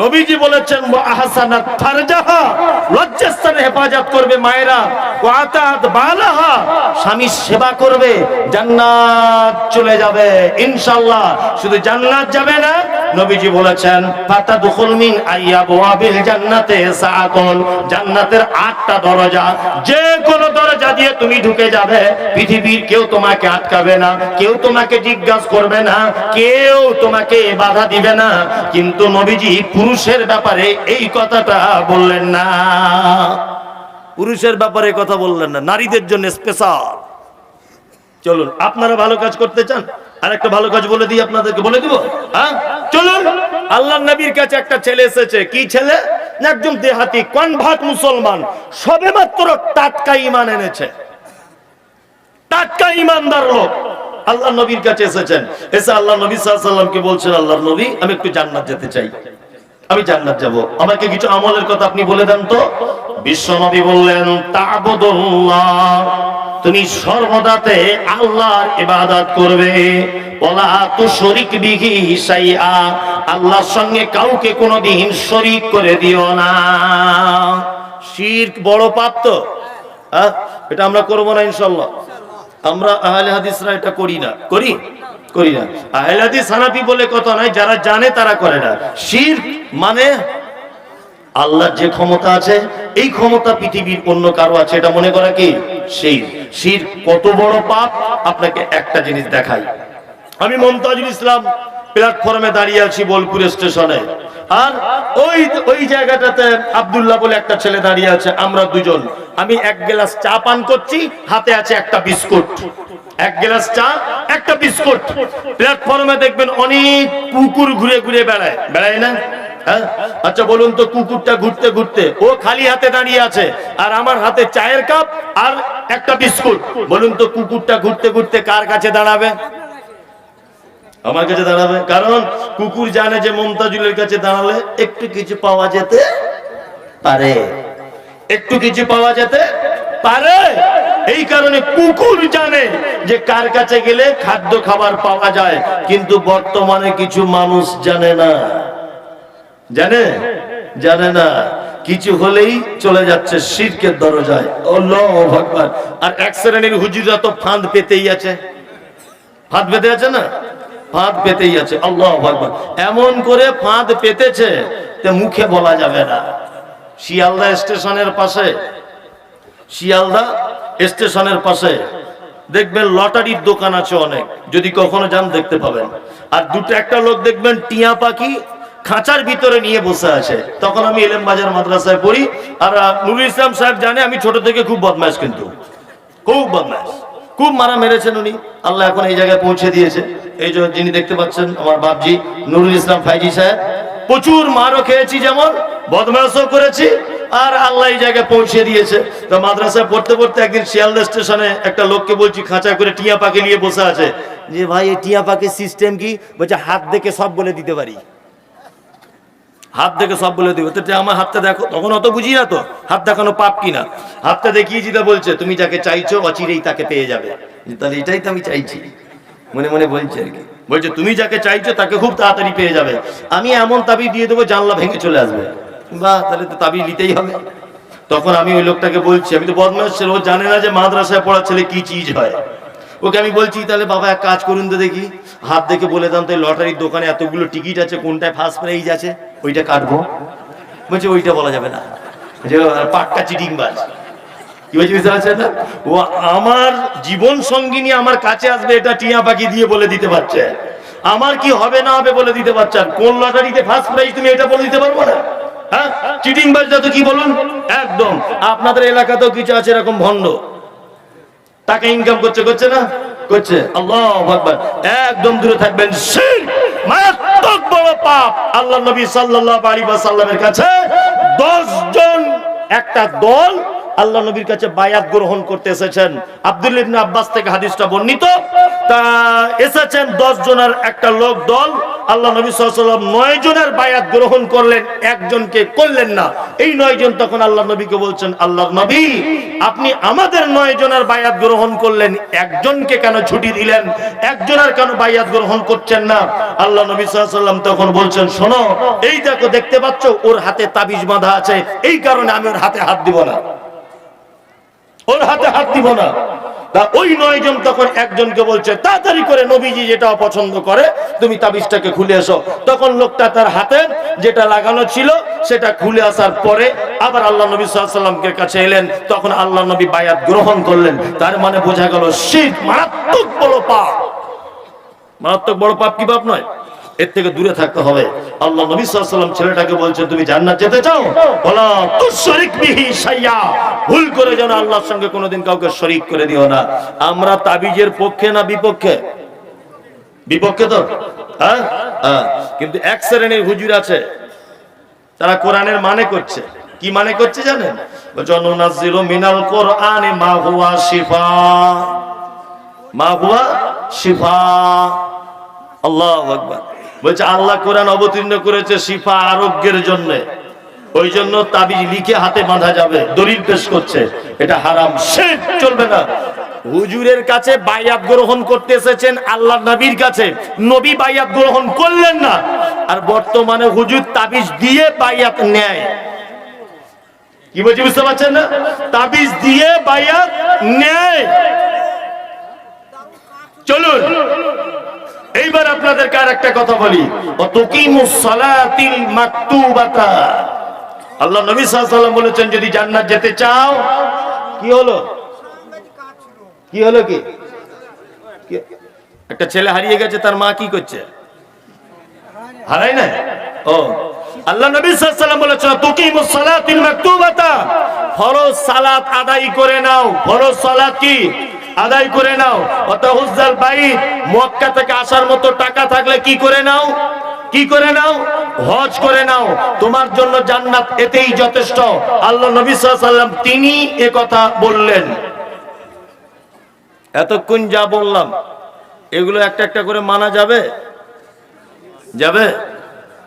নবীজি বলেছেন আহসানাত ফারজাহা, লজ্জাস্থানে হেফাজত করবে মায়েরা। ওয়া আতাত বালাহা, স্বামী সেবা করবে, জান্নাত চলে যাবে, ইনশাআল্লাহ। শুধু জান্নাত যাবে না নবীজি বলেছেন ফাতাদুখুল মিন আইয়াবওয়াবিল জান্নাতে সাআতুন। জান্নাতের আটটা দরজা যে কোনো দরজা দিয়ে তুমি ঢুকে যাবে, পৃথিবীর কেউ তোমাকে আটকাবে না, কেউ তোমাকে জিজ্ঞাসা করবে না, কেউ তোমাকে বাধা দিবে না। কিন্তু নবীজি পুরুষের ব্যাপারে এই কথাটা বললেন না। পুরুষের ব্যাপারে কথা বললেন না, নারীদের জন্য স্পেশাল চলুন, আপনারা ভালো কাজ করতে চান? আর একটা ভালো কাজ বলে দিই আপনাদেরকে, বলে দিব? হ্যাঁ? চলুন। আল্লাহ নবীর কাছে একটা ছেলে এসেছে। কি ছেলে? একজন দেহাতি, কনভার্ট মুসলমান। সবে মাত্র টাটকা ইমান এনেছে। টাটকা ইমানদার লোক। আল্লাহ নবীর কাছে এসেছেন। এসে আল্লাহ নবী সাল্লামকে বলছেন, আল্লাহর নবী, আমি একটু জান্নাত যেতে চাই। আমি জান্নাত যাব। আমাকে কিছু আমলের কথা আপনি বলে দেন তো? বিশ্ব নবী বললেন, তাবুদুল্লাহ। তুমি সর্বদাতে আল্লাহর ইবাদত করবে। ওলা তু শরিক বিহি সাইয়া আল্লাহর সঙ্গে কাউকে কোনো কোনোদিন শরিক করে দিও না। শিরক বড় পাপ তো? এটা আমরা করব না ইনশাল্লাহ আমরা আহলে হাদিসরা এটা করি না। করি? করি না। আহলে হাদিস হানাফি বলে কথা নয় যারা জানে তারা করে না। শির মানে আল্লাহর যে ক্ষমতা আছে, এই ক্ষমতা পৃথিবীর অন্য কারও আছে, এটা মনে করা কি? শির। শির কত বড় পাপ? আপনাকে একটা জিনিস দেখাই। আমি মমতাজুল ইসলাম প্ল্যাটফর্মে দাঁড়িয়ে আছি বোলপুর স্টেশনে। আর ওই ওই জায়গাটাতে আব্দুল্লাহ বলে একটা ছেলে দাঁড়িয়ে আছে, আমরা দুজন। আমি এক গ্লাস চা পান করছি, হাতে আছে একটা বিস্কুট। এক গ্লাস চা, একটা বিস্কুট। প্ল্যাটফর্মে দেখবেন অনেক কুকুর ঘুরে ঘুরে বেড়ায়। বেড়ায় না? হ্যাঁ? আচ্ছা বলুন তো কুকুরটা ঘুরতে ঘুরতে, ও খালি হাতে দাঁড়িয়ে আছে, আর আমার হাতে চায়ের কাপ আর একটা বিস্কুট। বলুন তো কুকুরটা ঘুরতে ঘুরতে কার কাছে দাঁড়াবে? আমার কাছে দাঁড়াবে? কারণ কুকুর জানে যে মমতাজুলের কাছে দাঁড়ালে একটু কিছু পাওয়া যেতে পারে। একটু কিছু পাওয়া যেতে পারে। এই কারণে কুকুর জানে যে কার কাছে গেলে খাদ্য খাবার পাওয়া যায়, কিন্তু বর্তমানে কিছু মানুষ জানে না। জানে? জানে না। কিছু হলেই চলে যাচ্ছে শিরকের দরজায়। আল্লাহু আকবার। আর এক শ্রেণির হুজুরা তো ফাঁদ পেতেই আছে। ফাঁদ পেতে আছে না? ফাঁদ পেতেই আছে। আল্লাহ ভগবান এমন করে ফাঁদ পেতেছে তে মুখে বলা যাবে না। শিয়ালদা স্টেশনের পাশে। শিয়ালদা স্টেশনের পাশে। দেখবেন লটারির দোকান আছে অনেক। যদি কখনো যান দেখতে পাবেন। আর দুটো একটা লোক দেখবেন টিয়া পাখি খাঁচার ভিতরে নিয়ে বসে আছে। তখন আমি এলেম বাজার মাদ্রাসায় পড়ি। আর নুরুল ইসলাম সাহেব জানে, আমি ছোট থেকে খুব বদমাইশ কিন্তু। খুব বদমাইশ। খুব মারা মেরেছেন উনি। আল্লাহ এখন এই জায়গায় পৌঁছে দিয়েছে। এই যে যিনি দেখতে পাচ্ছেন, আমার বাপজি নুরুল ইসলাম ফাইজি সাহেব। প্রচুর মারও খেয়েছি যেমন বদমাশও করেছি, আর আল্লাহ এই জায়গায় পৌঁছে দিয়েছে। তো মাদ্রাসায় পড়তে পড়তে একদিন শিয়ালদা স্টেশনে একটা লোককে বলছি, খাঁচা করে টিয়া পাখি নিয়ে বসে আছে। যে ভাই, এই টিয়া পাখির সিস্টেম কি? বলছে, হাত দেখে সব বলে দিতে পারি। হাত দেখে সব বলে দিবে। তো আমার হাতটা দেখো, তখন অত বুঝি না তো, হাত দেখানো পাপ কিনা? হাতটা দেখিয়ে জিদা বলছে, তুমি যাকে চাইছো, অচিরেই তাকে পেয়ে যাবে। তাহলে এটাই তো আমি চাইছি। মনে মনে বলছে আর কি। বলছে, তুমি যাকে চাইছো, তাকে খুব তাড়াতাড়ি পেয়ে যাবে। আমি এমন তাবি দিয়ে দেবো, জানলা ভেঙে চলে আসবে। বাহ, তাহলে তো তাবি নিতেই হবে। তখন আমি ওই লোকটাকে বলছি, আমি তো বদমাস ছিল, ও জানে না যে মাদ্রাসায় পড়া ছেলে কি চিজ হয়। ওকে আমি বলছি, তাহলে বাবা এক কাজ করুন তো দেখি। হাত দেখে বলে দাম তো এই লটারির দোকানে এতগুলো টিকিট আছে, কোনটায় ফার্স্ট প্রাইজ আছে? ওইটা কাটবো। বলছে, ওইটা বলা যাবে না। যে পাক্কা চিটিং বাজ কি বলছি, বুঝতে পারছেন না? ও, আমার জীবন সঙ্গিনী আমার কাছে আসবে, এটা টিয়া পাখি দিয়ে বলে দিতে পারছে। আমার কি হবে না হবে বলে দিতে পারছেন কোন লটারিতে ফার্স্ট প্রাইজ তুমি এটা বলে দিতে পারব না? হ্যাঁ? চিটিং বাজটা তো কি বলুন? একদম। আপনাদের এলাকাতেও কিছু আছে এরকম ভণ্ড। টাকা ইনকাম করছে করছে না? করছে। আল্লাহ আকবার। একদম দূরে থাকবেন। শির! মারাত্মক বড় পাপ আল্লাহ নবী সাল্লাল্লাহু আলাইহি ওয়াসাল্লামের কাছে। 10 জন একটা দল আল্লাহ নবীর কাছে বায়াত গ্রহণ করতে এসেছেন। আব্দুল ইবনে আব্বাস থেকে হাদিসটা বর্ণিত। তা এসেছেন 10 জনের একটা লোক দল। আল্লাহ নবী সাল্লাম নয় জনের বায়াত গ্রহণ করলেন, একজনকে করলেন না। এই নয় জন তখন আল্লাহ নবীকে বলছেন, আল্লাহ নবী, আপনি আমাদের নয় জনের বায়াত গ্রহণ করলেন, একজনকে কেন ছুটি দিলেন? একজনের কেন বায়াত গ্রহণ করছেন না? আল্লাহ নবী সাল্লাম তখন বলছেন, শোনো, এই দেখো, দেখতে পাচ্ছ, ওর হাতে তাবিজ বাঁধা আছে। এই কারণে আমি ওর হাতে হাত দিব না। ওর হাতে হাত দিব না। তা ওই নয়জন তখন একজনকে বলছে, তাড়াতাড়ি করে নবীজি যেটা অপছন্দ করে, তুমি তাবিজটাকে খুলে এসো। তখন লোকটা তার হাতে যেটা লাগানো ছিল, সেটা খুলে আসার পরে আবার আল্লাহ নবী সাল্লামকে কাছে এলেন। তখন আল্লাহ নবী বায়াত গ্রহণ করলেন। তার মানে বোঝা গেল শীত মারাত্মক বড় পাপ। মারাত্মক বড় পাপ কি পাপ নয়? এর থেকে দূরে থাকতে হবে। আল্লাহ নবী সাল্লাম ছেলেটাকে বলছে তুমি জান্নাত যেতে চাও? বলা তুশরিক শাইয়া। ভুল করে যেন আল্লাহর সঙ্গে কোনোদিন কাউকে শরিক করে দিও না। আমরা তাবিজের পক্ষে না বিপক্ষে? বিপক্ষে তো? হ্যাঁ? হ্যাঁ। কিন্তু এক শ্রেণির হুজুর আছে, তারা কোরআনের মানে করছে। কি মানে করছে জানেন? জনুনাজিলু মিনাল কোরআনে মা হুয়া শিফা। মা হুয়া শিফা। আল্লাহ আকবার। বলছে, আল্লাহ কোরআন অবতীর্ণ করেছে শিফা আরোগ্যের জন্য। ওই জন্য তাবিজ লিখে হাতে বাঁধা যাবে, দলিল পেশ করছে। এটা হারাম, সে চলবে না। হুজুরের কাছে বাইয়াত গ্রহণ করতে এসেছেন আল্লাহ নবীর কাছে। নবী বাইয়াত গ্রহণ করলেন না। আর বর্তমানে হুজুর তাবিজ দিয়ে বাইয়াত নেয়। কি বলছি, বুঝতে পারছেন না? তাবিজ দিয়ে বাইয়াত নেয়। চলুন। এইবার আপনাদেরকে আর একটা কথা বলি। আল্লাহ নবী ওয়াসাল্লাম বলেছেন, যদি জান্নাত যেতে চাও, কি হলো? কি হলো কি? একটা ছেলে হারিয়ে গেছে, তার মা কি করছে? হারাই না ও। আল্লাহ নবী ওয়াসাল্লাম বলেছেন তুকিমুস সালাতিল মাকতুবাতা। ফরজ সালাত আদায় করে নাও। ফরজ সালাত কি? আদায় করে নাও। অতাহুজ্জাল বাইত মক্কা থেকে আসার মতো টাকা থাকলে কি করে নাও? কি করে নাও? হজ করে নাও। তোমার জন্য জান্নাত এতেই যথেষ্ট। আল্লাহ নবী ওয়াসাল্লাম তিনি এ কথা বললেন। এতক্ষণ যা বললাম, এগুলো একটা একটা করে মানা যাবে? যাবে?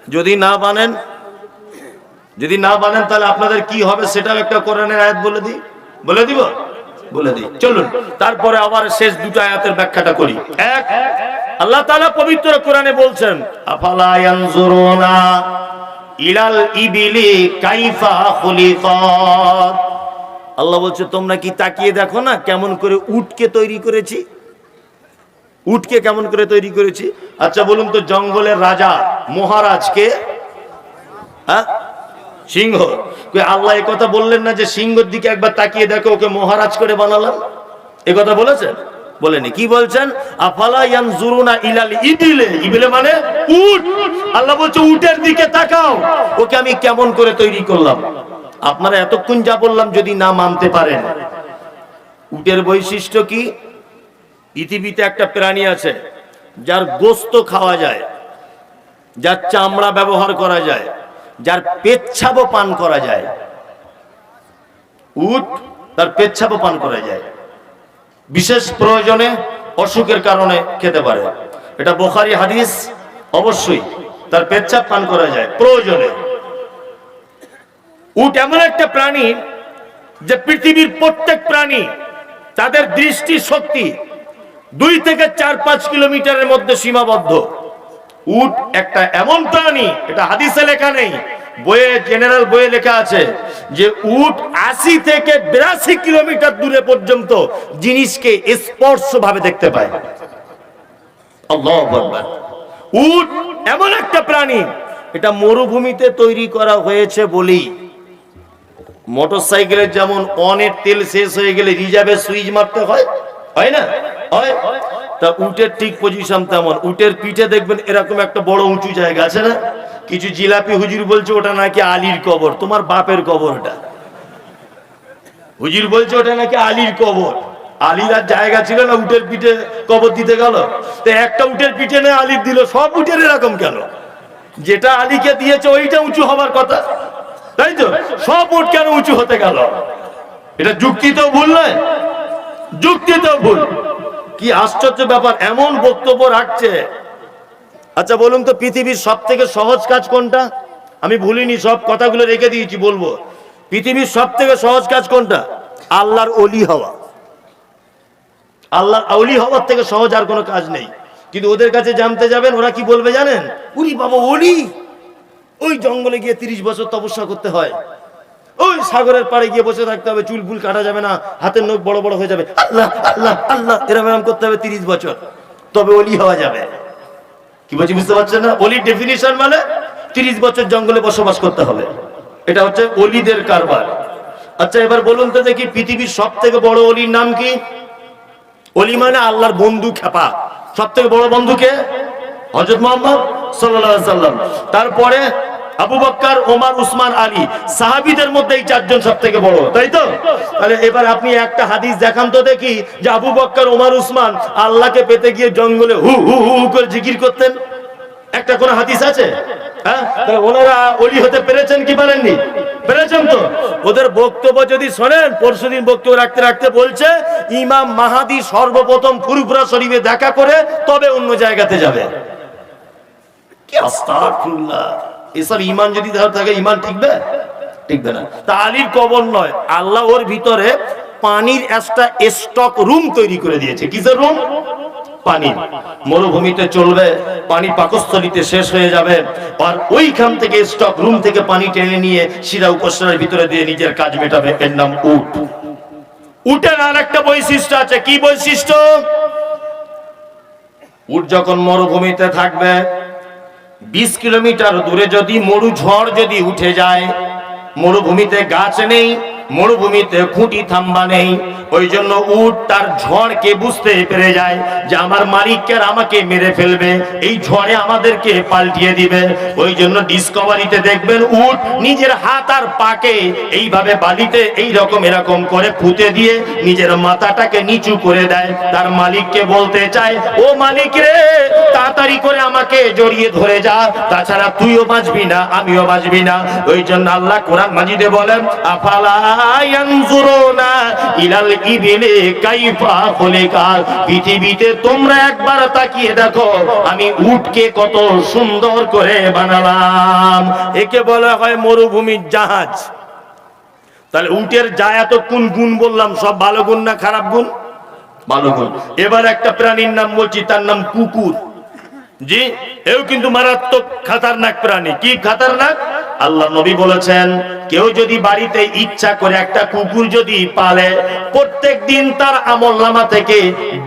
যদি না বানেন যদি না বানেন তাহলে আপনাদের কি হবে সেটাও একটা কোরআনের আয়াত বলে দিই। বলে দিব? বলে দিই। চলুন, তারপরে আবার শেষ দুটো আয়াতের ব্যাখ্যাটা করি। এক, আল্লাহ তাআলা পবিত্র কোরআনে বলছেন, আফালা ইয়ানজুরুনা ইলাল ইবিলি কাইফা খুলিকাত? আল্লাহ বলছে, তোমরা কি তাকিয়ে দেখো না কেমন করে উটকে তৈরি করেছি? উটকে কেমন করে তৈরি করেছি? আচ্ছা বলুন তো, জঙ্গলের রাজা মহারাজকে হ্যাঁ সিংহ। আল্লাহ কথা বললেন না যে সিংহর দিকে একবার তাকিয়ে দেখো, ওকে মহারাজ করে বানালাম? এ কথা বলেছেন? বলেনি। কি বলছেন? আফালা ইয়ানজুরুনা ইলাল ইবিলে। ইবিলে মানে উট। আল্লাহ বলছে, উটের দিকে তাকাও। ওকে আমি কেমন করে তৈরি করলাম? আপনারা এতক্ষণ যা বললাম যদি না মানতে পারেন। উটের বৈশিষ্ট্য কি? পৃথিবীতে একটা প্রাণী আছে, যার গোস্ত খাওয়া যায়, যার চামড়া ব্যবহার করা যায় যার পেচ্ছাবও পান করা যায়। উট তার পেচ্ছাবও পান করা যায়। বিশেষ প্রয়োজনে অসুখের কারণে খেতে পারে। এটা বোখারি হাদিস, অবশ্যই তার পেচ্ছাপ পান করা যায়, প্রয়োজনে। উট এমন একটা প্রাণী যে পৃথিবীর প্রত্যেক প্রাণী তাদের দৃষ্টি শক্তি দুই থেকে চার পাঁচ কিলোমিটারের মধ্যে সীমাবদ্ধ। উট একটা এমন প্রাণী, এটা হাদিসে লেখা নেই, বইয়ে জেনারেল বইয়ে লেখা আছে যে উট আশি থেকে বিরাশি কিলোমিটার দূরে পর্যন্ত জিনিসকে স্পর্শ ভাবে দেখতে পায়। উট এমন একটা প্রাণী, এটা মরুভূমিতে তৈরি করা হয়েছে বলেই। মোটর সাইকেলের যেমন অনের তেল শেষ হয়ে গেলে রিজার্ভে সুইচ মারতে হয় হয় না? হয়। তা উটের ঠিক পজিশন তেমন। উটের পিঠে দেখবেন এরকম একটা বড় উঁচু জায়গা আছে না? কিছু জিলাপি হুজুর বলছে ওটা নাকি আলীর কবর। তোমার বাপের কবর ওটা। হুজুর বলছে ওটা নাকি আলীর কবর। আলীর আর জায়গা ছিল না, উটের পিঠে কবর দিতে গেল। তো একটা উটের পিঠে না আলীর দিল? সব উটের এরকম কেন? যেটা আলীকে দিয়েছে, ওইটা উঁচু হবার কথা। তাই তো? সব উট কেন উঁচু হতে গেল? এটা যুক্তি তো ভুল নয়। যুক্তি তো ভুল। কি আশ্চর্য ব্যাপার, এমন বক্তব্য রাখছে। আচ্ছা বলুন তো, পৃথিবীর সব থেকে সহজ কাজ কোনটা? আমি ভুলিনি, সব কথাগুলো রেখে দিয়েছি, বলব। পৃথিবীর সব থেকে সহজ কাজ কোনটা? আল্লাহর অলি হওয়া। আল্লাহর অলি হওয়ার থেকে সহজ আর কোনো কাজ নেই। কিন্তু ওদের কাছে জানতে যাবেন, ওরা কি বলবে জানেন? উরি বাবা, অলি! ওই জঙ্গলে গিয়ে তিরিশ বছর তপস্যা করতে হয়। ওই সাগরের পাড়ে গিয়ে বসে থাকতে হবে, চুল ফুল কাটা যাবে না, হাতের নখ বড় বড় হয়ে যাবে। আল্লাহ আল্লাহ আল্লাহ এরম এরম করতে হবে তিরিশ বছর। তবে অলি হওয়া যাবে। কি বলছি, বুঝতে পারছেন না? অলির ডেফিনিশন মানে তিরিশ বছর জঙ্গলে বসবাস করতে হবে। এটা হচ্ছে অলিদের কারবার। আচ্ছা এবার বলুন তো দেখি পৃথিবীর সব থেকে বড় অলির নাম কি? অলি মানে আল্লাহর বন্ধু খেপা। সব থেকে বড় বন্ধুকে হজরত মোহাম্মদ সাল্লাম তারপরে আবু বক্কর, ওমর, উসমান, আলী সাহাবীদের মধ্যে এই চারজন সব থেকে বড়, তাই তো? তাহলে এবার আপনি একটা হাদিস দেখান তো দেখি যে আবু বক্কর, ওমর, উসমান আল্লাহকে পেতে গিয়ে জঙ্গলে হু হু হু হু করে জিকির করতেন। একটা কোন হাদিস আছে? হ্যাঁ? ওনারা অলি হতে পেরেছেন কি পারেননি পেরেছেন তো? ওদের বক্তব্য যদি শোনেন পরশুদিন বক্তব্য রাখতে রাখতে বলছে, ইমাম মাহাদি সর্বপ্রথম ফুরফুরা শরীফে দেখা করে তবে অন্য জায়গাতে যাবে। কি আস্তাগফিরুল্লাহ। এসব ইমান যদি থাকে ইমান ঠিকবে? ঠিকবে না। তা আলীর কবর নয়, আল্লাহ ওর ভিতরে পানির একটা স্টক রুম তৈরি করে দিয়েছে। কিসের রুম পানি। মরুভূমিতে চলবে, পানি পাকস্থলিতে শেষ হয়ে যাবে, আর ওইখান থেকে স্টক রুম থেকে পানি টেনে নিয়ে শিরা উপসরার ভিতরে দিয়ে নিজের কাজ মেটাবে। এর নাম উট। উটের আর একটা বৈশিষ্ট্য আছে। কি বৈশিষ্ট্য? উট যখন মরুভূমিতে থাকবে বিশ কিলোমিটার দূরে যদি মরু ঝড় যদি উঠে যায়, মরুভূমিতে গাছ নেই, মরুভূমিতে খুঁটি থাম্বা নেই ওই জন্য উট তার ঝড়কে বুঝতে পেরে যায় যে আমার মালিককে আমাকে মেরে ফেলবে। এই ঝড়ে আমাদেরকে পাল্টিয়ে দিবে। ওই জন্য ডিসকভারিতে দেখবেন উট নিজের হাত আর পাকে এইভাবে বালিতে এই রকম এরকম করে পুঁতে দিয়ে নিজের মাথাটাকে নিচু করে দেয়। তার মালিককে বলতে চায়, ও মালিক রে, তাড়াতাড়ি করে আমাকে জড়িয়ে ধরে যা। তাছাড়া তুইও বাঁচবি না, আমিও বাঁচবি না। ওই জন্য আল্লাহ কোরআন মাজিদে বলেন, আফালা ইয়ানজুরুনা ইলাল ইবিলি কাইফা পৃথিবীতে তোমরা একবার তাকিয়ে দেখো আমি উটকে কত সুন্দর করে বানালাম। একে বলা হয় মরুভূমির জাহাজ। তাহলে উটের যা এত কোন গুণ বললাম সব ভালো গুণ না খারাপ গুণ? ভালো গুণ। এবার একটা প্রাণীর নাম বলছি তার নাম কুকুর। জি এও কিন্তু মারাত্মক খাতারনাক প্রাণী। কি খাতারনাক? আল্লাহ নবী বলেছেন কেউ যদি বাড়িতে ইচ্ছা করে একটা কুকুর যদি পালে প্রত্যেক দিন তার আমল নামা থেকে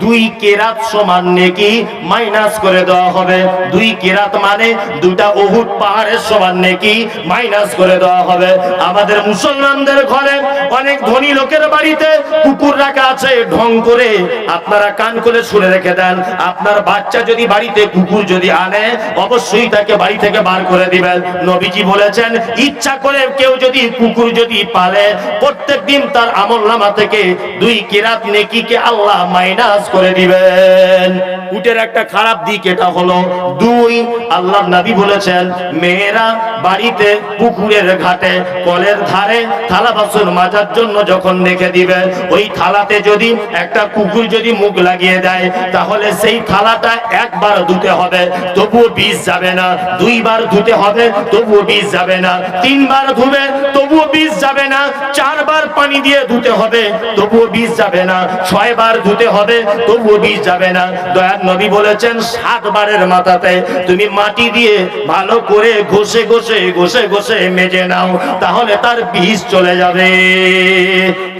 দুই কেরাত সমান নেকি মাইনাস করে দেওয়া হবে। দুই কেরাত মানে দুটা অহুত পাহাড়ের সমান নেকি মাইনাস করে দেওয়া হবে। আমাদের মুসলমানদের ঘরে অনেক ধনী লোকের বাড়িতে কুকুর রাখা আছে, ঢং করে আপনারা কান করে শুনে রেখে দেন। আপনার বাচ্চা যদি বাড়িতে কুকুর যদি আনে, অবশ্যই তাকে বাড়ি থেকে বার করে দিবেন। নবীজি বলেছেন, ইচ্ছা করে কেউ যদি কুকুর যদি পালে প্রত্যেক দিন তার আমল নামা থেকে দুই কিরাত নেকিকে আল্লাহ মাইনাস করে দিবেন। উটের একটা খারাপ দিক এটা হলো দুই, আল্লাহ নবী বলেছেন, মেয়েরা বাড়িতে পুকুরের ঘাটে কলের ধারে থালা বাসন মাজার জন্য যখন রেখে দিবে, ওই থালাতে যদি একটা কুকুর যদি মুখ লাগিয়ে দেয়, তাহলে সেই থালাটা একবার ধুতে হবে, তবুও বিষ যাবে না। দুইবার ধুতে হবে, তবুও বিষ যাবে না। তিনবার ধুবে তবুও বিষ যাবে না। চারবার পানি দিয়ে ধুতে হবে, তবুও বিষ যাবে না। ছয়বার ধুতে হবে, তবুও বিষ যাবে না। দয়ার নবী বলেছেন, সাতবারের মাথাতে তুমি মাটি দিয়ে ভালো করে ঘষে ঘষে ঘষে ঘষে মেজে নাও, তাহলে তার বিষ চলে যাবে।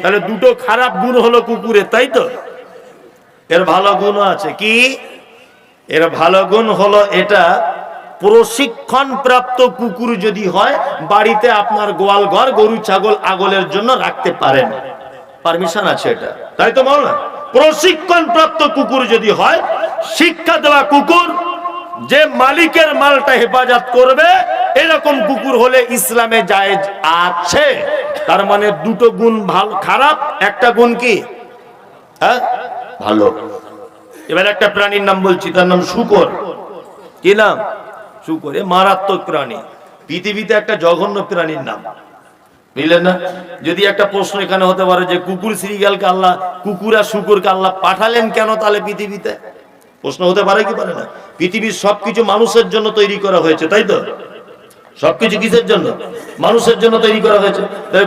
তাহলে দুটো খারাপ গুণ হলো কুকুরের তাই তো? এর ভালো গুণ আছে। কি? এর ভালো গুণ হলো এটা প্রশিক্ষণ প্রাপ্ত কুকুর যদি হয়, বাড়িতে আপনার গোয়াল ঘর, গরু, ছাগল, আগলের জন্য রাখতে পারেন। পারমিশন আছে এটা। তাই তো বল না প্রশিক্ষণ প্রাপ্ত কুকুর যদি হয়, শিক্ষা দেওয়া কুকুর যে মালিকের মালটা হেফাজত করবে, এরকম কুকুর হলে ইসলামে জায়েজ আছে। তার মানে দুটো গুণ ভালো খারাপ, একটা গুণ কি? হ্যাঁ? ভালো। এবার একটা প্রাণীর নাম বলছি, তার নাম শুকর। কি নাম? শুকর মারাত্মক প্রাণী। পৃথিবীতে একটা জঘন্য প্রাণীর নাম। বুঝলেন না? যদি একটা প্রশ্ন এখানে হতে পারে যে কুকুর শ্রীগালকে আল্লাহ, কুকুর আর শুকুরকে আল্লাহ পাঠালেন কেন তাহলে পৃথিবীতে? প্রশ্ন হতে পারে কি পারে না? পৃথিবীর সবকিছু মানুষের জন্য তৈরি করা হয়েছে, তাই তো? সবকিছু কিসের জন্য? মানুষের জন্য তৈরি করা হয়েছে।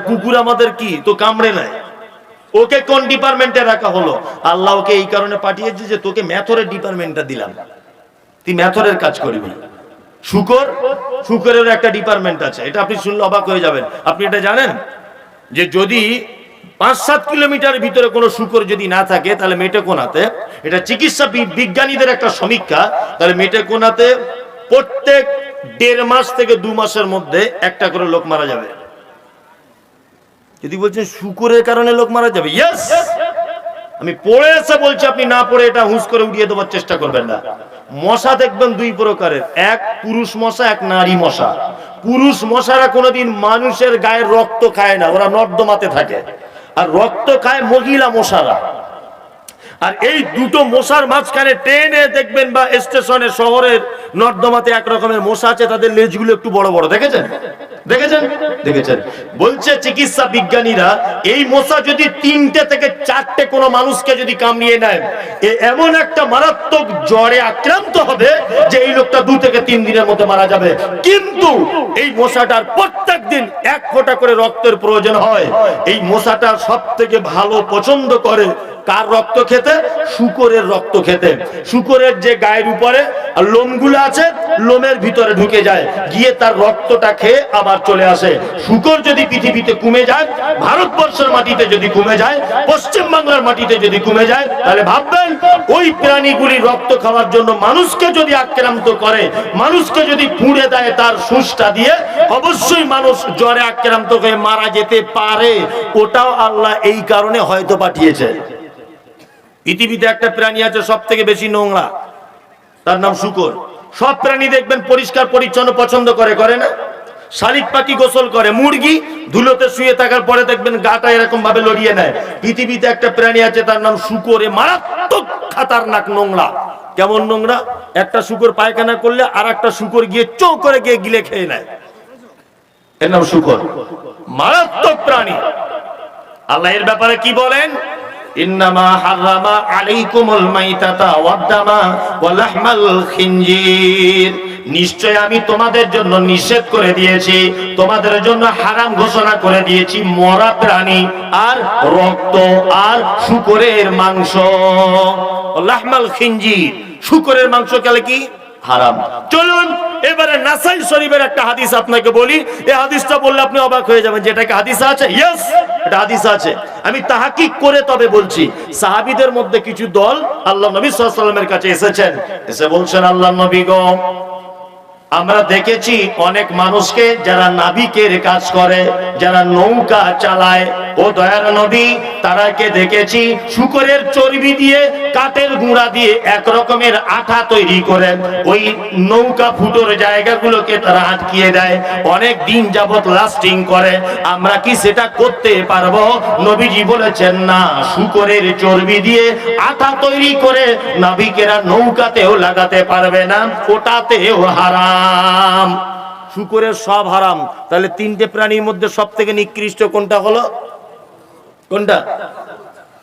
কুকুর আমাদের কি? তো কামড়ে নেয়। ওকে কোন ডিপার্টমেন্টে রাখা হলো? আল্লাহ ওকে এই কারণে পাঠিয়েছে যে তোকে ম্যাথরের ডিপার্টমেন্টটা দিলাম। তুই ম্যাথরের কাজ করবি। শুকর শুকরের একটা ডিপার্টমেন্ট আছে। এটা আপনি শুনলে অবাক হয়ে যাবেন। আপনি এটা জানেন? যে যদি পাঁচ সাত কিলোমিটার ভিতরে কোনো শুকর যদি না থাকে, তাহলে মেটেকোনাতে এটা চিকিৎসা বিজ্ঞানীদের একটা সমীক্ষা, তাহলে মেটেকোনাতে প্রত্যেক দেড় মাস থেকে দু মাসের মধ্যে একটা করে লোক মারা যাবে। যদি বলছেন শুকুরের কারণে লোক মারা যাবে আমি পড়ে এসে বলছি, আপনি না পড়ে এটা হুঁশ করে উড়িয়ে দেওয়ার চেষ্টা করবেন না। মশা দেখবেন দুই প্রকারের। এক পুরুষ মশা, এক নারী মশা। পুরুষ মশারা কোনোদিন মানুষের গায়ের রক্ত খায় না, ওরা নর্দমাতে থাকে। আর রক্ত খায় মহিলা মশারা। আর এই দুটো মশার মাঝখানে ট্রেনে দেখবেন বা স্টেশনে, শহরের নর্দমাতে এক রকমের মশা আছে, তাদের লেজগুলো একটু বড় বড়। দেখেছেন? দেখেছেন? দেখেছেন? বলছে চিকিৎসা বিজ্ঞানীরা, এই মশা যদি তিনটে থেকে চারটে কোনো মানুষকে যদি কামড়িয়ে নেয় এমন একটা মারাত্মক জ্বরে আক্রান্ত হবে যে এই লোকটা দু থেকে তিন দিনের মধ্যে মারা যাবে। কিন্তু এই মশাটার প্রত্যেক দিন এক ফোঁটা করে রক্তের প্রয়োজন হয়। এই মশাটা সব থেকে ভালো পছন্দ করে কার রক্ত খেতে? শুকরের রক্ত খেতে। শুকরের যে গায়ের উপরে লোমগুলো আছে, লোমের ভিতরে ঢুকে যায়। গিয়ে তার রক্তটা খেয়ে আবার চলে আসে। শুকর যদি পৃথিবীতে কমে যায়, ভারতবর্ষের মাটিতে যদি কমে যায় পশ্চিম বাংলার মাটিতে যদি কমে যায়, তাহলে ভাববেন, ওই প্রাণীগুলির রক্ত খাওয়ার জন্য মানুষকে যদি আক্রান্ত করে, মানুষকে যদি পুড়ে দেয় তার সুসটা দিয়ে, অবশ্যই মানুষ জ্বরে আক্রান্ত হয়ে মারা যেতে পারে। ওটাও আল্লাহ এই কারণে হয়তো পাঠিয়েছে। পৃথিবীতে একটা প্রাণী আছে সব থেকে বেশি নোংরা, তার নাম শুকর। সব প্রাণী দেখবেন পরিষ্কার, পরিচ্ছন্ন, পছন্দ করে করে না? শালিক পাখি গোসল করে, মুরগি ধুলোতে শুয়ে থাকার পরে দেখবেন গাটা এরকম ভাবে লড়িয়ে নেয়। পৃথিবীতে একটা প্রাণী আছে, তার নাম শুকর, মারাত্মক খাতারনাক নোংরা। কেমন নোংরা? একটা শুকর পায়খানা করলে আর একটা শুকর গিয়ে চৌ করে গিয়ে গিলে খেয়ে নেয়। এর নাম শুকর। মারাত্মক প্রাণী। আল্লাহ এর ব্যাপারে কি বলেন? ইন্নামা হারামা আলাইকুমুল মাইতাতা ওয়াদ-দামা ওয়া লাহমাল খিনজির। নিশ্চয় আমি তোমাদের জন্য নিষেধ করে দিয়েছি, তোমাদের জন্য হারাম ঘোষণা করে দিয়েছি মরা প্রাণী আর রক্ত আর শুকরের মাংস। লাহমাল খিনজির। শুকরের মাংস খেলে কি? হারাম। চলুন, এবারে নাসাই শরীফের একটা হাদিস আপনাকে বলি। এই হাদিসটা বললে আপনি অবাক হয়ে যাবেন যে এটাকে হাদিস আছে। ইয়েস এটা হাদিস আছে। আমি তাহাকিক করে তবে বলছি, সাহাবীদের মধ্যে কিছু দল আল্লাহ নবী সাল্লাল্লাহু আলাইহি ওয়াসাল্লামের কাছে এসেছেন। এসে বলছেন, আল্লাহ নবী গো আমরা দেখেছি অনেক মানুষকে যারা নাবিকের কাজ করে, যারা নৌকা চালায়। ও দয়ার নবী, তারাকে দেখেছি শুকরের চর্বি দিয়ে, কাঠের গুঁড়া দিয়ে এক রকমের আঠা তৈরি করে। ওই নৌকা ফুটোর জায়গাগুলোকে তারা আটকিয়ে দেয়। অনেক দিন যাবত লাস্টিং করে। আমরা কি সেটা করতে পারব? নবীজি বলেছেন, না, শুকরের চর্বি দিয়ে আঠা তৈরি করে নাবিকেরা নৌকাতেও লাগাতে পারবে না, ওটাতেও হারাম। শুকরের সব হারাম। তাহলে তিনটে প্রাণীর মধ্যে সব থেকে নিকৃষ্ট কোনটা হলো? কোনটা?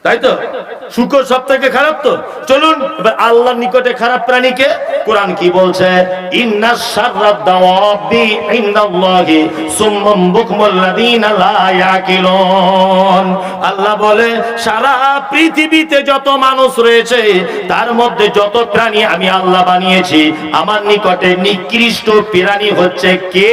তাই তো? শুকর সব থেকে খারাপ তো? চলুন, এবার আল্লাহর নিকটে খারাপ প্রাণীকে কোরআন কি বলছে? ইন্না শাররাদ দাওয়াবি ইনদাল্লাহি সুম্মাম বুকমুল্লাযিনা লা ইয়াকিলুন। আল্লাহ বলে, সারা পৃথিবীতে যত মানুষ রয়েছে, তার মধ্যে যত প্রাণী আমি আল্লাহ বানিয়েছি, আমার নিকটে নিকৃষ্ট প্রাণী হচ্ছে কে?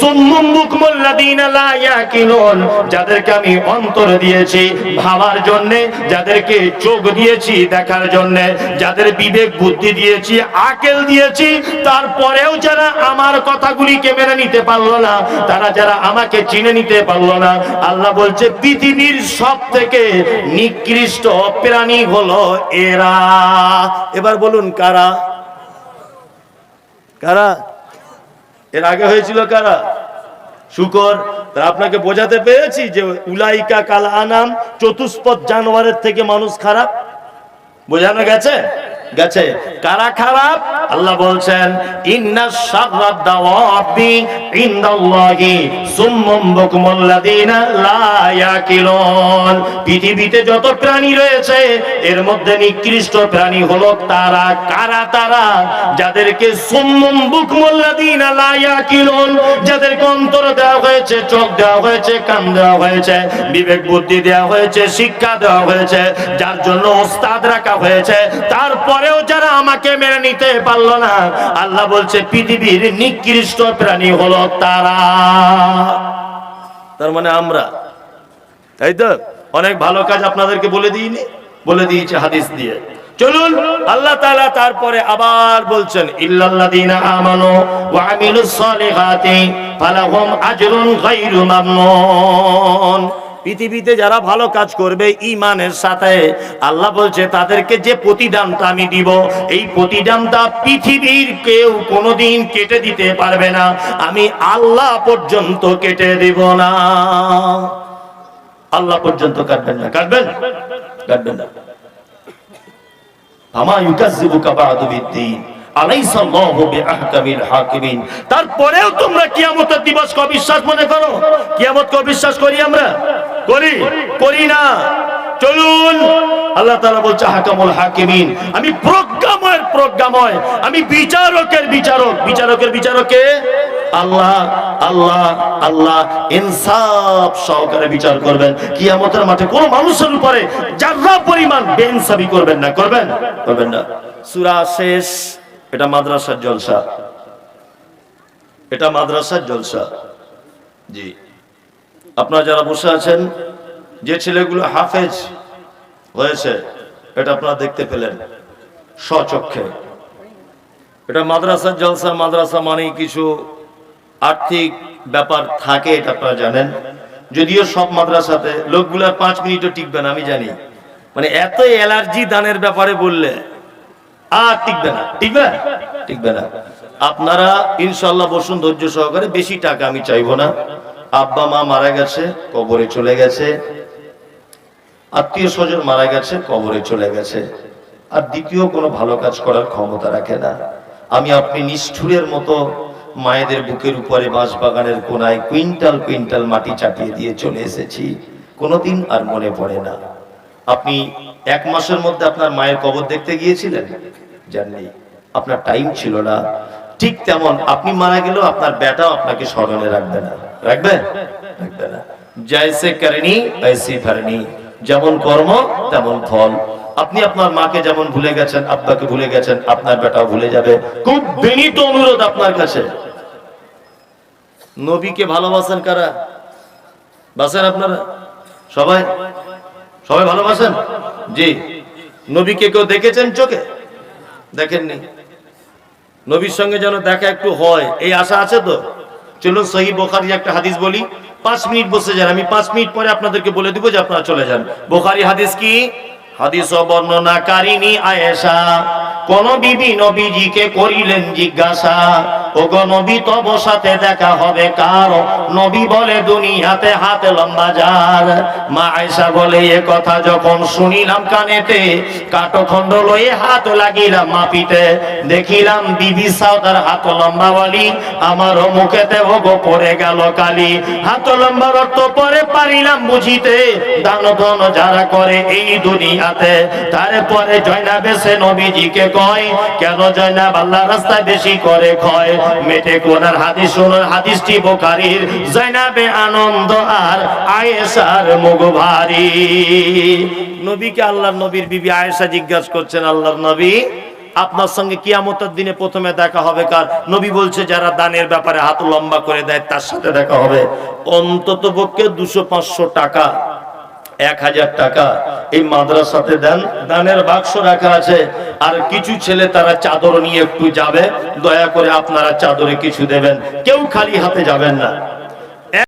সুম্মাম বুকমুল্লাযিনা লা ইয়াকিলুন। যাদেরকে আমি অন্তর দিয়েছি, ভাবার জন্য যাদেরকে চোখ দিয়েছি দেখার জন্য, যাদের বিবেক, বুদ্ধি দিয়েছি, আকেল দিয়েছি, তারপরেও যারা আমার কথাগুলিকে মেনে নিতে পারল না, তারা যারা আমাকে চিনে নিতে পারল না, আল্লাহ বলছে, পৃথিবীর সব থেকে নিকৃষ্ট প্রাণী হলো এরা। এবার বলুন, কারা? কারা? এর আগে হয়েছিল কারা? শুকর, তা আপনাকে বোঝাতে পেরেছি যে উলাইকা কাল আনাম, চতুষ্পদ জানোয়ারের থেকে মানুষ খারাপ। বোঝানো গেছে? গেছে। কারা খারাপ? আল্লাহ বলছেন ইন্না শাররাদ দাওয়াবি ইনদাল্লাহি পৃথিবীতে যত প্রাণী রয়েছে, এর মধ্যে নিকৃষ্ট প্রাণী হলো তারা। কারা তারা? যাদেরকে সুম্মুম বুকমুল্লাযীনা লা ইয়াকিলুন। যাদেরকে অন্তর দেওয়া হয়েছে, চোখ দেওয়া হয়েছে, কান দেওয়া হয়েছে, বিবেক বুদ্ধি দেওয়া হয়েছে, শিক্ষা দেওয়া হয়েছে, যার জন্য ওস্তাদ রাখা হয়েছে। তারপরেও যারা আমাকে মেনে নিতে পারল না, আল্লাহ বলছে, পৃথিবীর নিকৃষ্ট প্রাণী হলো তারা। তার মানে আমরা। তাই তো, অনেক ভালো কাজ আপনাদেরকে বলে দিইনি, বলে দিয়েছে হাদিস দিয়ে। চলুন, আল্লাহ তালা তারপরে আবার বলছেন, ইল্লাল্লাযীনা পৃথিবীতে যারা ভালো কাজ করবে ইমানের সাথে, আল্লাহ বলছে, তাদেরকে যে প্রতিদানটা আমি দিব, এই প্রতিদানটা পৃথিবীর কেউ কোনোদিন কেটে দিতে পারবে না। আমি আল্লাহ পর্যন্ত কেটে দিব না। আল্লাহ পর্যন্ত কাটবেন না। কাটবেন? কাটবেন না। আমা ইউকাযযিবুকা বা'দু বিদ্দীন। তারপরেও তোমরা কিয়ামতের দিবসকে অবিশ্বাস মনে করো? কিয়ামতকে অবিশ্বাস করি আমরা? করি? করি না। চলুন। আল্লাহ তাআলা বলছে হাকামুল হাকিমিন। আমি প্রজ্ঞাময়ের প্রজ্ঞাময়। আমি বিচারকের বিচারক। বিচারকের বিচারকে? আল্লাহ আল্লাহ আল্লাহ ইনসাফ সহকারে বিচার করবেন। কিয়ামতের মাঠে কোন মানুষের উপরে যারা পরিমাণ বেইনসাফি করবেন না। করবেন? করবেন না। সূরা শেষ। এটা মাদ্রাসার জলসা। এটা মাদ্রাসার জলসা। জি। আপনারা যারা বসে আছেন, যে ছেলেগুলো হাফেজ হয়েছে, এটা আপনারা দেখতে পেলেন স্বচক্ষে। এটা মাদ্রাসার জলসা, মাদ্রাসা মানেই কিছু আর্থিক ব্যাপার থাকে, এটা আপনারা জানেন। যদিও সব মাদ্রাসাতে, লোকগুলার পাঁচ মিনিটও টিকবে না, আমি জানি। মানে এত অ্যালার্জি দানের ব্যাপারে বললে আর টিকবে না। টিকবে? টিকবে না। আপনারা ইনশাল্লাহ বসুন ধৈর্য সহকারে, বেশি টাকা আমি চাইব না। আব্বা, মা মারা গেছে, কবরে চলে গেছে। আত্মীয় স্বজন মারা গেছে, কবরে চলে গেছে। আর দ্বিতীয় কোনো ভালো কাজ করার ক্ষমতা রাখে না। আমি আপনি নিষ্ঠুরের মতো মায়েদের বুকের উপরে বাঁশ বাগানের কোনায় কুইন্টাল কুইন্টাল মাটি চাপিয়ে দিয়ে চলে এসেছি। কোনোদিন আর মনে পড়ে না। আপনি এক মাসের মধ্যে আপনার মায়ের কবর দেখতে গিয়েছিলেন? জাননি আপনার টাইম ছিল না। ঠিক তেমন আপনি মারা গেলেও আপনার বেটাও আপনাকে স্মরণে রাখবে না। রাখবে? রাখবে না। জয়সে করেনি ऐसी ভরনি যেমন কর্ম, তেমন ফল। আপনি আপনার মাকে যেমন ভুলে গেছেন, আব্বাকে ভুলে গেছেন, আপনার বেটাও ভুলে যাবে। খুব বিনীত অনুরোধ আপনার কাছে। নবীকে ভালোবাসেন কারা? বাসেন আপনারা? সবাই? সবাই ভালোবাসেন? জি। নবীকে কেউ দেখেছেন চোখে? দেখেননি। নবীর সঙ্গে যেন দেখা একটু হয়, এই আশা আছে তো? চলুন সহি বোখারি একটা হাদিস বলি। পাঁচ মিনিট বসে যান, আমি পাঁচ মিনিট পরে আপনাদেরকে বলে দিব যে আপনারা চলে যান। বোখারি হাদিস কি? হাদিস বর্ণনাকারিনী আয়েশা। কোন বিবি নবীজিকে করিলেন জিজ্ঞাসা। ও গো নবী, তব সাথে দেখা হবে নবী বলে, দুনিয়াতে হাত লম্বা যার। মা আয়েশা বলে, এ কথা যখন শুনিলাম কানেতে লয়ে হাত মাপিতে। দেখিলাম বিবি সাউদার হাত লম্বা বলি আমার মুখেতে ওগো পড়ে গেল কালি। হাত লম্বার অর্থ পরে পারিলাম বুঝিতে, দান ধন যারা করে এই দুনিয়াতে। তারপরে জয়নাবে সে নবীজিকে কয়, কেন জয়নাব আল্লাহ রাস্তায় বেশি করে ক্ষয়? মেটে কোনার হাদিস শুনুন হাদিসটি বোকারির জয়নাবে আনন্দ আর আয়েশার মুখ ভারী নবীকে আল্লাহর নবীর বিবি আয়েশা জিজ্ঞাসা করছেন, আল্লাহর নবী, আপনার সঙ্গে কিয়ামতের দিনে প্রথমে দেখা হবে কার? নবী বলছে, যারা দানের ব্যাপারে হাত লম্বা করে দেয়, তার সাথে দেখা হবে। অন্তত পক্ষে দুশো পাঁচশো টাকা। এক হাজার টাকা। এই মাদ্রাসাতে দেন, দানের বাক্স রাখা আছে। আর কিছু ছেলে তারা চাদর নিয়ে একটু যাবে, দয়া করে আপনারা চাদরে কিছু দেবেন। কেউ খালি হাতে যাবেন না।